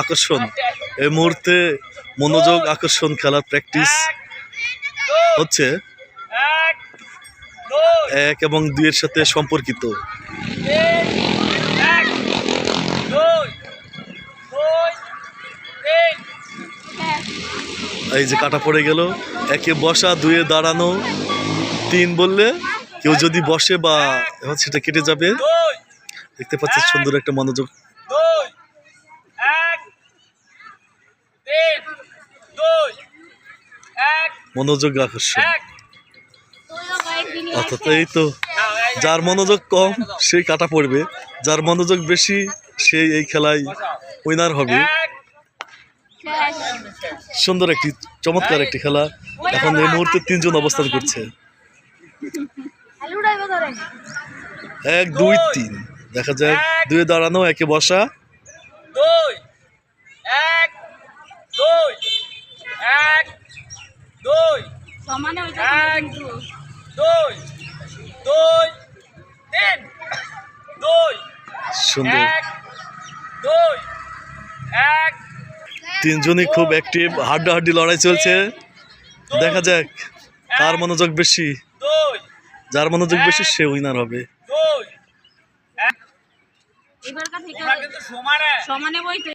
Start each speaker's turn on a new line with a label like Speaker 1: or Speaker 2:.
Speaker 1: আকর্ষণ। এই মুহূর্তে মনোযোগ আকর্ষণ খেলার প্র্যাকটিস হচ্ছে।
Speaker 2: এক
Speaker 1: এবং দুইয়ের সাথে সম্পর্কিত। এই যে কাটা পড়ে গেল। একে বসা, দুয়ে দাঁড়ানো। তিন বললে কেউ যদি বসে বা সেটা কেটে যাবে। দেখতে পাচ্ছেন সুন্দর একটা মনোযোগ
Speaker 2: দুই এক তিন দুই এক
Speaker 1: মনোযোগ আকর্ষণ অর্থাৎ এই তো যার মনোযোগ কম সেই কাটা পড়বে। যার মনোযোগ বেশি সেই এই খেলায় উইনার হবে। সুন্দর একটি চমৎকার একটি খেলা। এখন এই মুহূর্তে তিনজন অবস্থান করছে। এক দুই তিন। দেখা যায় দুয়ে দাঁড়ানো একে বসা।
Speaker 2: দুই। এক দুই এক দুই
Speaker 3: সমানে হইতে
Speaker 2: এক দুই দুই তিন দুই
Speaker 1: সুন্দর।
Speaker 2: এক দুই এক
Speaker 1: তিনজনই খুব অ্যাক্টিভ হাড্ডাহাড্ডি লড়াই চলছে। দেখা যাক কার মনোযোগ বেশি। যার মনোযোগ বেশি সে উইনার হবে।
Speaker 3: সমানে বইতে